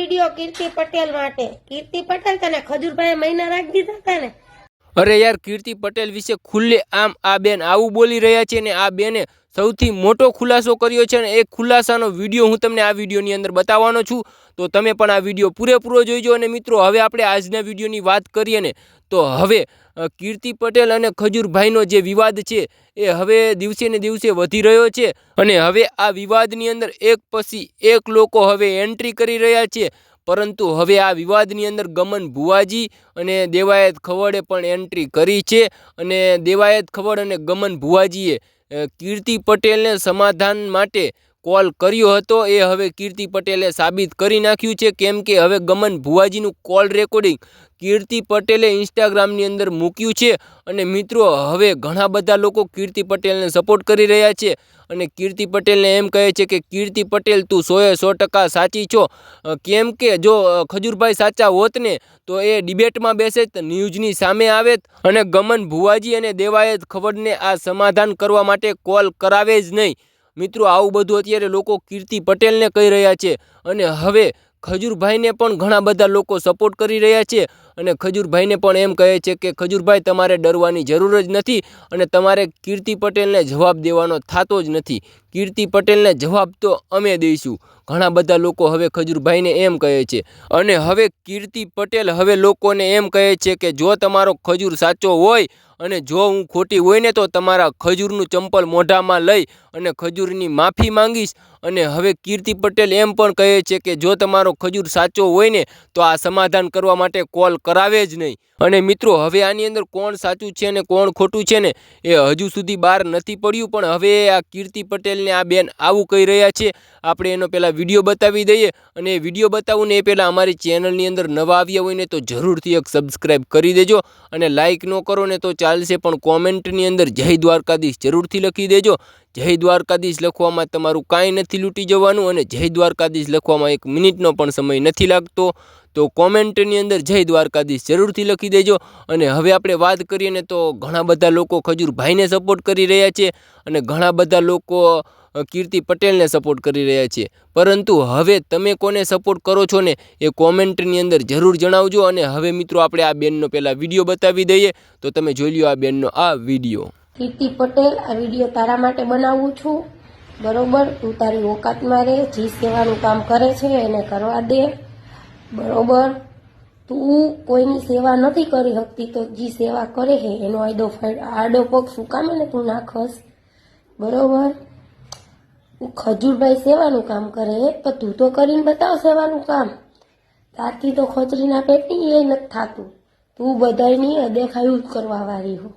Video કીર્તિ પટેલ માટે. કીર્તિ પટેલ તને ખજૂરભાઈ મહિના રાખી દીધા હતા ને? અરે યાર, કીર્તિ પટેલ વિશે ખુલ્લે આમ આ બેન આવું બોલી રહ્યા છે ને આ બેને સૌથી મોટો ખુલાસો કર્યો છે ને એ ખુલાસાનો વીડિયો હું તમને આ વિડીયોની અંદર બતાવવાનો છું. તો તમે પણ આ વીડિયો પૂરેપૂરો જોઈજો અને મિત્રો, હવે આપણે આજના વિડીયોની વાત કરીએ ને, તો હવે કીર્તિ પટેલ અને ખજૂરભાઈનો જે વિવાદ છે, એ હવે દિવસે ને દિવસે વધી રહ્યો છે અને હવે આ વિવાદની અંદર એક પછી એક લોકો હવે એન્ટ્રી કરી રહ્યા છે. પરંતુ હવે આ વિવાદની અંદર ગમન ભુવાજી અને દેવાયત ખવડે પણ એન્ટ્રી કરી છે અને દેવાયત ખવડ અને ગમન ભુવાજીએ કીર્તિ પટેલને સમાધાન માટે કોલ કર્યો હતો એ હવે કીર્તિ પટેલે સાબિત કરી નાખ્યું છે. કેમ કે હવે ગમન ભુવાજીનું કોલ રેકોર્ડિંગ કીર્તિ પટેલે ઇન્સ્ટાગ્રામની અંદર મૂક્યું છે અને મિત્રો, હવે ઘણા બધા લોકો કીર્તિ પટેલને સપોર્ટ કરી રહ્યા છે અને કીર્તિ પટેલને એમ કહે છે કે, કીર્તિ પટેલ, તું સોએ સો ટકા સાચી છો. કેમ કે જો ખજૂરભાઈ સાચા હોત ને, તો એ ડિબેટમાં બેસે ન્યૂઝની સામે આવે અને ગમન ભુવાજી અને દેવાયત ખબરને આ સમાધાન કરવા માટે કોલ કરાવે જ નહીં. મિત્રો, આવું બધું અત્યારે લોકો કીર્તિ પટેલને કહી રહ્યા છે અને હવે ખજૂરભાઈને પણ ઘણા બધા લોકો સપોર્ટ કરી રહ્યા છે અને ખજૂરભાઈને પણ એમ કહે છે કે, ખજૂરભાઈ, તમારે ડરવાની જરૂર જ નથી અને તમારે કીર્તિ પટેલને જવાબ દેવાનો થતો જ નથી. કીર્તિ પટેલને જવાબ તો અમે દઈશું. ઘણા બધા લોકો હવે ખજૂરભાઈને એમ કહે છે. અને હવે કીર્તિ પટેલ હવે લોકોને એમ કહે છે કે જો તમારો ખજૂર સાચો હોય અને જો હું ખોટી હોય ને તો તમારા ખજૂરનું ચંપલ મોઢામાં લઈ અને ખજૂરની માફી માંગીશ. અને હવે કીર્તિ પટેલ એમ પણ કહે છે કે જો તમારો ખજૂર સાચો હોય ને તો આ સમાધાન કરવા માટે કોલ કરાવે જ નહીં. અને મિત્રો, હવે આની અંદર કોણ સાચું છે ને કોણ ખોટું છે ને એ હજુ સુધી બહાર નથી પડ્યું, પણ હવે આ કીર્તિ પટેલને આ બેન આવું કહી રહ્યા છે. આપણે એનો પહેલાં વીડિયો બતાવી દઈએ અને વીડિયો બતાવું ને એ પહેલાં અમારી ચેનલની અંદર નવા આવ્યા હોય ને તો જરૂરથી એક સબસ્ક્રાઈબ કરી દેજો અને લાઇક ન કરો ને તો ચાલશે પણ કોમેન્ટની અંદર જય દ્વારકાધીશ જરૂરથી લખી દેજો. જય દ્વારકાધીશ લખવામાં તમારું કાંઈ નથી લૂંટી જવાનું અને જય દ્વારકાધીશ લખવામાં એક મિનિટનો પણ સમય નથી લાગતો. તો કોમેન્ટની અંદર જય દ્વારકાધીશ જરૂરથી લખી દેજો. અને હવે આપણે વાત કરીએ ને તો ઘણા બધા લોકો ખજૂરભાઈને સપોર્ટ કરી રહ્યા છે અને ઘણા બધા લોકો કીર્તિ પટેલને સપોર્ટ કરી રહ્યા છે. પરંતુ હવે તમે કોને સપોર્ટ કરો છો ને એ કોમેન્ટની અંદર જરૂર જણાવજો અને હવે મિત્રો આપણે આ બેનનો પહેલાં વીડિયો બતાવી દઈએ. તો તમે જોઈ લો આ બેનનો આ વીડિયો. કીર્તિ પટેલ, આ વીડિયો તારા માટે બનાવું છું. બરોબર? તું તારી ઓકાતમાં રહે, જે સેવાનું કામ કરે છે એને કરવા દે. બરોબર? તું કોઈની સેવા નથી કરી શકતી તો જે સેવા કરે છે, એનો આયદો આડો પગ શું કામે ને તું નાખસ? બરોબર? ખજૂરભાઈ સેવાનું કામ કરે પણ તું તો કરીને બતાવ સેવાનું કામ. તારથી તો ખોચરીના પેટની એ નથી થાતું. તું બધાયની અદેખાયું જ કરવા વાળી હો.